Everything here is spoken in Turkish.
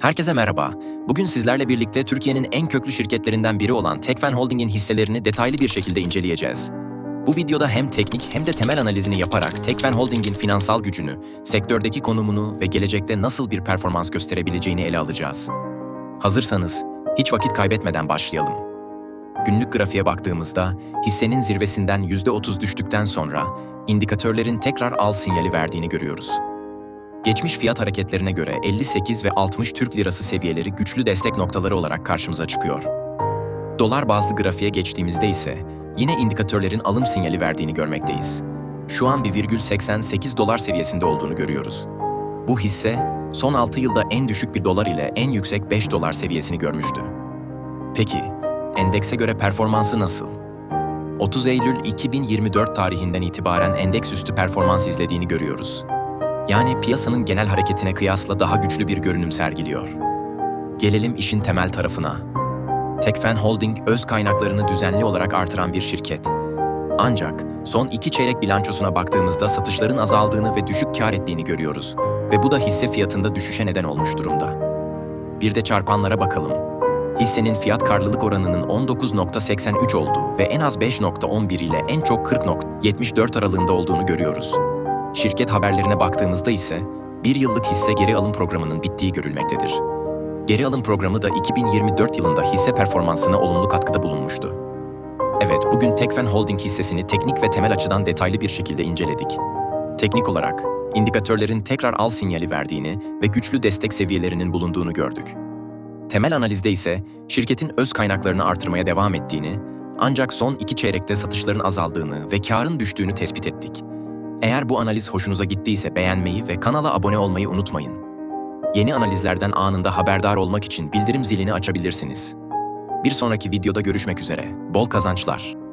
Herkese merhaba. Bugün sizlerle birlikte Türkiye'nin en köklü şirketlerinden biri olan Tekfen Holding'in hisselerini detaylı bir şekilde inceleyeceğiz. Bu videoda hem teknik hem de temel analizini yaparak Tekfen Holding'in finansal gücünü, sektördeki konumunu ve gelecekte nasıl bir performans gösterebileceğini ele alacağız. Hazırsanız hiç vakit kaybetmeden başlayalım. Günlük grafiğe baktığımızda hissenin zirvesinden %30 düştükten sonra indikatörlerin tekrar al sinyali verdiğini görüyoruz. Geçmiş fiyat hareketlerine göre 58 ve 60 Türk Lirası seviyeleri güçlü destek noktaları olarak karşımıza çıkıyor. Dolar bazlı grafiğe geçtiğimizde ise yine indikatörlerin alım sinyali verdiğini görmekteyiz. Şu an 1,88 dolar seviyesinde olduğunu görüyoruz. Bu hisse son 6 yılda en düşük bir dolar ile en yüksek 5 dolar seviyesini görmüştü. Peki, endekse göre performansı nasıl? 30 Eylül 2024 tarihinden itibaren endeks üstü performans izlediğini görüyoruz. Yani piyasanın genel hareketine kıyasla daha güçlü bir görünüm sergiliyor. Gelelim işin temel tarafına. Tekfen Holding öz kaynaklarını düzenli olarak artıran bir şirket. Ancak son iki çeyrek bilançosuna baktığımızda satışların azaldığını ve düşük kar ettiğini görüyoruz ve bu da hisse fiyatında düşüşe neden olmuş durumda. Bir de çarpanlara bakalım. Hissenin fiyat karlılık oranının 19.83 olduğu ve en az 5.11 ile en çok 40.74 aralığında olduğunu görüyoruz. Şirket haberlerine baktığımızda ise bir yıllık hisse geri alım programının bittiği görülmektedir. Geri alım programı da 2024 yılında hisse performansına olumlu katkıda bulunmuştu. Evet, bugün Tekfen Holding hissesini teknik ve temel açıdan detaylı bir şekilde inceledik. Teknik olarak, indikatörlerin tekrar al sinyali verdiğini ve güçlü destek seviyelerinin bulunduğunu gördük. Temel analizde ise şirketin öz kaynaklarını artırmaya devam ettiğini, ancak son iki çeyrekte satışların azaldığını ve karın düştüğünü tespit ettik. Eğer bu analiz hoşunuza gittiyse beğenmeyi ve kanala abone olmayı unutmayın. Yeni analizlerden anında haberdar olmak için bildirim zilini açabilirsiniz. Bir sonraki videoda görüşmek üzere. Bol kazançlar.